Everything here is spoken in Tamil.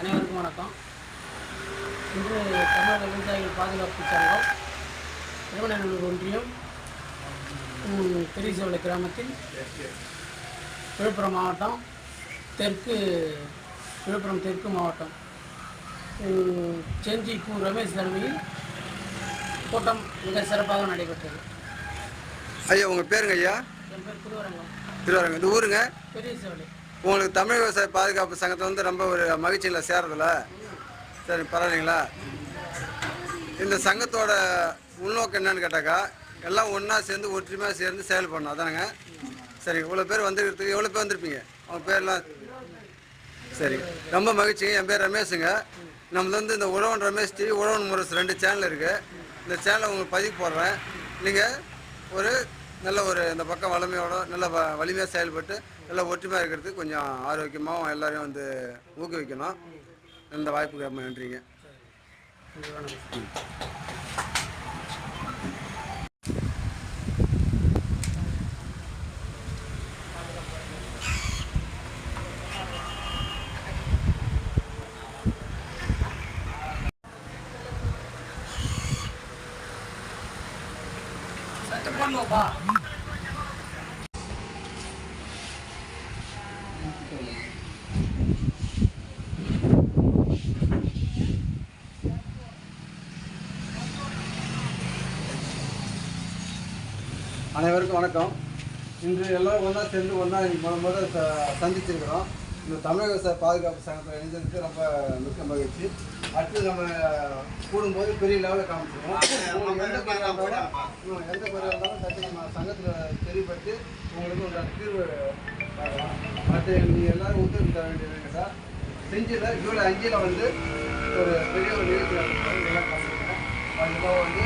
அனைவருக்கும் வணக்கம். இன்று தமிழக விவசாயிகள் பாதுகாப்பு சங்கம் திருவண்ணூர் ஒன்றியம் பெரியசோலை கிராமத்தில் விழுப்புரம் மாவட்டம் தெற்கு விழுப்புரம் தெற்கு மாவட்டம். செஞ்சி கு ரமேஷ் தலைமையில் கூட்டம் மிக சிறப்பாக நடைபெற்றது. ஐயா உங்கள் பேருங்க ஐயா? திருவாரங்க இந்த ஊருங்க? உங்களுக்கு தமிழ் விவசாய பாதுகாப்பு சங்கத்தை வந்து ரொம்ப ஒரு மகிழ்ச்சியில் சேர்றதில்ல சரி பரவாயில்லைங்களா? இந்த சங்கத்தோட உள்நோக்கம் என்னன்னு கேட்டாக்கா எல்லாம் ஒன்றா சேர்ந்து ஒற்றுமையாக சேர்ந்து செயல்படணும் அதானங்க? சரி இவ்வளோ பேர் வந்துருக்கிறதுக்கு எவ்வளோ பேர் வந்திருப்பீங்க? அவங்க பேர்லாம்? சரி ரொம்ப மகிழ்ச்சிங்க. என் பேர் ரமேஷுங்க. நம்மளது வந்து இந்த உழவன் ரமேஷ் டிவி உழவன் முரசு ரெண்டு சேனல் இருக்குது இந்த சேனலை உங்களுக்கு பதிவு போடுறேன். நீங்கள் ஒரு நல்ல ஒரு இந்த பக்கம் வலிமையோட நல்ல வ வலிமையாக செயல்பட்டு நல்ல ஒற்றுமையாக இருக்கிறதுக்கு கொஞ்சம் ஆரோக்கியமாகவும் எல்லாரையும் வந்து ஊக்குவிக்கணும். இந்த வாய்ப்புக்கு நன்றிங்க. நன்றி, அனைவருக்கும் வணக்கம். இன்று எல்லோரும் ஒன்றா சேர்ந்து ஒன்றா இன்னைக்கு முதல் ச- சந்திச்சிருக்கிறோம். இந்த தமிழக விவசாய பாதுகாப்பு சங்கத்தில் இணைந்ததுக்கு ரொம்ப மிக்க மகிழ்ச்சி. அடுத்து நம்ம கூடும்போது பெரிய லெவலில் காமிச்சிருவோம். எந்த குறையாக இருந்தாலும் எந்த குறையாக இருந்தாலும் சட்டு நம்ம சங்கத்தில் தெளிவுபட்டு உங்களுக்கு ஒரு தீர்வு பார்க்கலாம் அடுத்து நீங்கள் எல்லாரும் ஒத்துழைப்பு தர வேண்டியது சார். செஞ்சியில் ஜூலை அஞ்சில் வந்து ஒரு பெரிய ஒரு நிகழ்ச்சி நடத்துகிறோம் இதெல்லாம் அதுக்காக வந்து